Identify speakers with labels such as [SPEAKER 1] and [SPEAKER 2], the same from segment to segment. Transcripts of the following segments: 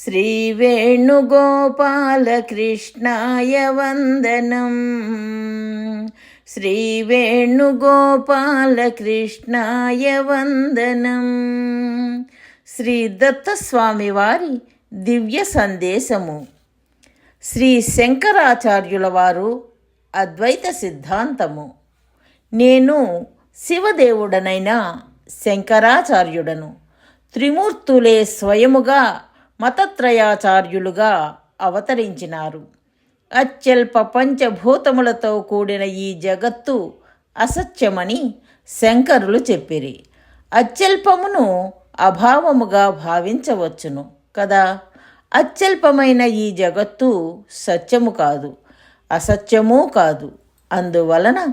[SPEAKER 1] श्रीवेणुगोपालकृष्णाय वन्दनम् శ్రీవేణుగోపాలకృష్ణాయ వందనం శ్రీ దత్తస్వామి వారి దివ్య సందేశము శ్రీ శంకరాచార్యుల వారు అద్వైత సిద్ధాంతము నేను శివదేవుడనైన శంకరాచార్యుడను త్రిమూర్తులే స్వయముగా మతత్రయాచార్యులుగా అవతరించినారు. అత్యల్ప పంచభూతములతో కూడిన ఈ జగత్తు అసత్యమని శంకరులు చెప్పిరి. అత్యల్పమును అభావముగా భావించవచ్చును కదా? అత్యల్పమైన ఈ జగత్తు సత్యము కాదు అసత్యము కాదు. అందువలన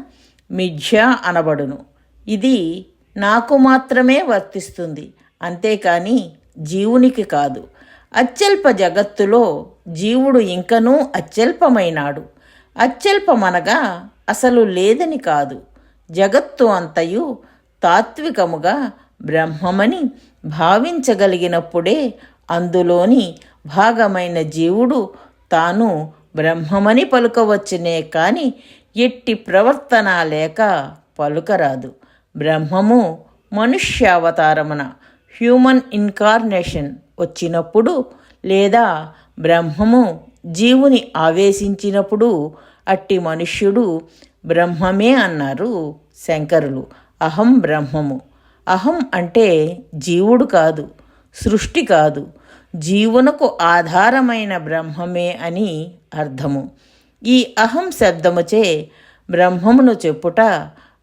[SPEAKER 1] మిథ్య అనబడును. ఇది నాకు మాత్రమే వర్తిస్తుంది. అంతేకాని జీవునికి కాదు. అత్యల్ప జగత్తులో జీవుడు ఇంకనూ అత్యల్పమైనాడు. అత్యల్పమనగా అసలు లేదని కాదు. జగత్తు అంతయు తాత్వికముగా బ్రహ్మమని భావించగలిగినప్పుడే అందులోని భాగమైన జీవుడు తాను బ్రహ్మమని పలుకవచ్చునే కాని ఎట్టి ప్రవర్తన లేక పలుకరాదు. బ్రహ్మము మనుష్యావతారమున హ్యూమన్ ఇన్కార్నేషన్ వచ్చినప్పుడు లేదా బ్రహ్మము జీవుని ఆవేశించినప్పుడు అట్టి మనుష్యుడు బ్రహ్మమే అన్నారు శంకరులు. అహం బ్రహ్మము. అహం అంటే జీవుడు కాదు సృష్టి కాదు జీవునకు ఆధారమైన బ్రహ్మమే అని అర్థము. ఈ అహం శబ్దముచే బ్రహ్మమును చెప్పుట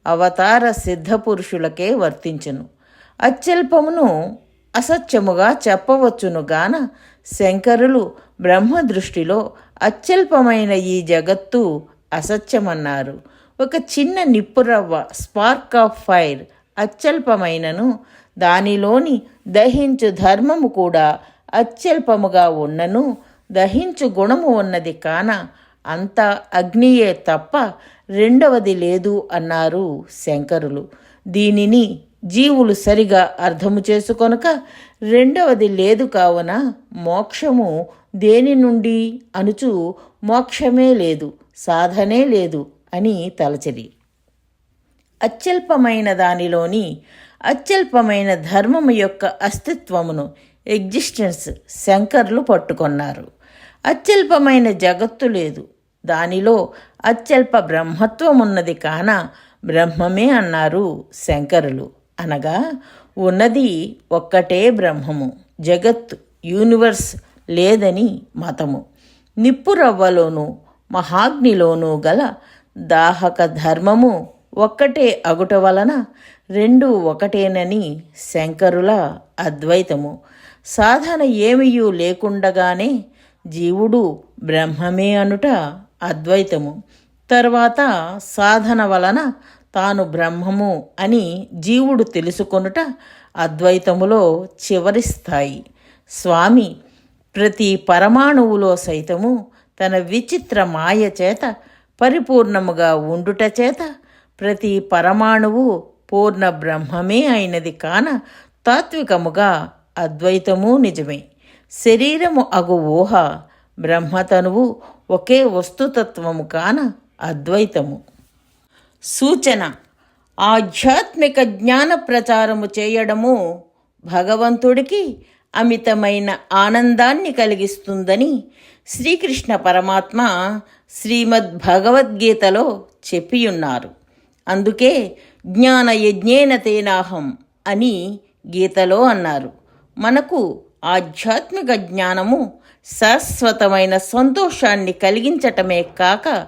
[SPEAKER 1] అవతార సిద్ధపురుషులకే వర్తించును. అత్యల్పమును అసత్యముగా చెప్పవచ్చును గాన శంకరులు బ్రహ్మ దృష్టిలో అత్యల్పమైన ఈ జగత్తు అసత్యమన్నారు. ఒక చిన్న నిప్పురవ్వ స్పార్క్ ఆఫ్ ఫైర్ అత్యల్పమైనను దానిలోని దహించు ధర్మము కూడా అత్యల్పముగా ఉన్నను దహించు గుణము ఉన్నది కాన అంత అగ్నియే తప్ప రెండవది లేదు అన్నారు శంకరులు. దీనిని జీవులు సరిగా అర్థము చేసుకొనక రెండవది లేదు కావున మోక్షము దేని నుండి అనుచు మోక్షమే లేదు సాధనే లేదు అని తలచరి అత్యల్పమైన దానిలోని అత్యల్పమైన ధర్మము యొక్క అస్తిత్వమును ఎగ్జిస్టెన్స్ శంకర్లు పట్టుకొన్నారు. అత్యల్పమైన జగత్తు లేదు దానిలో అత్యల్ప బ్రహ్మత్వం ఉన్నది కాన బ్రహ్మమే అన్నారు శంకరులు. అనగా ఉన్నది ఒక్కటే బ్రహ్మము. జగత్ యూనివర్స్ లేదని మతము. నిప్పురవ్వలోనూ మహాగ్నిలోనూ గల దాహక ధర్మము ఒక్కటే అగుట వలన రెండు ఒకటేనని శంకరుల అద్వైతము. సాధన ఏమియూ లేకుండగానే జీవుడు బ్రహ్మమే అనుట అద్వైతము. తర్వాత సాధన వలన తాను బ్రహ్మము అని జీవుడు తెలుసుకొనుట అద్వైతములో చివరి స్థాయి స్వామి ప్రతి పరమాణువులో సైతము తన విచిత్ర మాయ చేత పరిపూర్ణముగా ఉండుట చేత ప్రతి పరమాణువు పూర్ణ బ్రహ్మమే అయినది కాన తాత్వికముగా అద్వైతము నిజమే. శరీరము అగు ఊహ బ్రహ్మతనువు ఒకే వస్తుతత్వము కాన అద్వైతము. సూచన. ఆధ్యాత్మిక జ్ఞాన ప్రచారము చేయడము భగవంతుడికి అమితమైన ఆనందాన్ని కలిగిస్తుందని శ్రీకృష్ణ పరమాత్మ శ్రీమద్ భగవద్గీతలో చెప్పియున్నారు. అందుకే జ్ఞాన యజ్ఞేన తేనాహం అని గీతలో అన్నారు. మనకు ఆధ్యాత్మిక జ్ఞానము శాశ్వతమైన సంతోషాన్ని కలిగించటమే కాక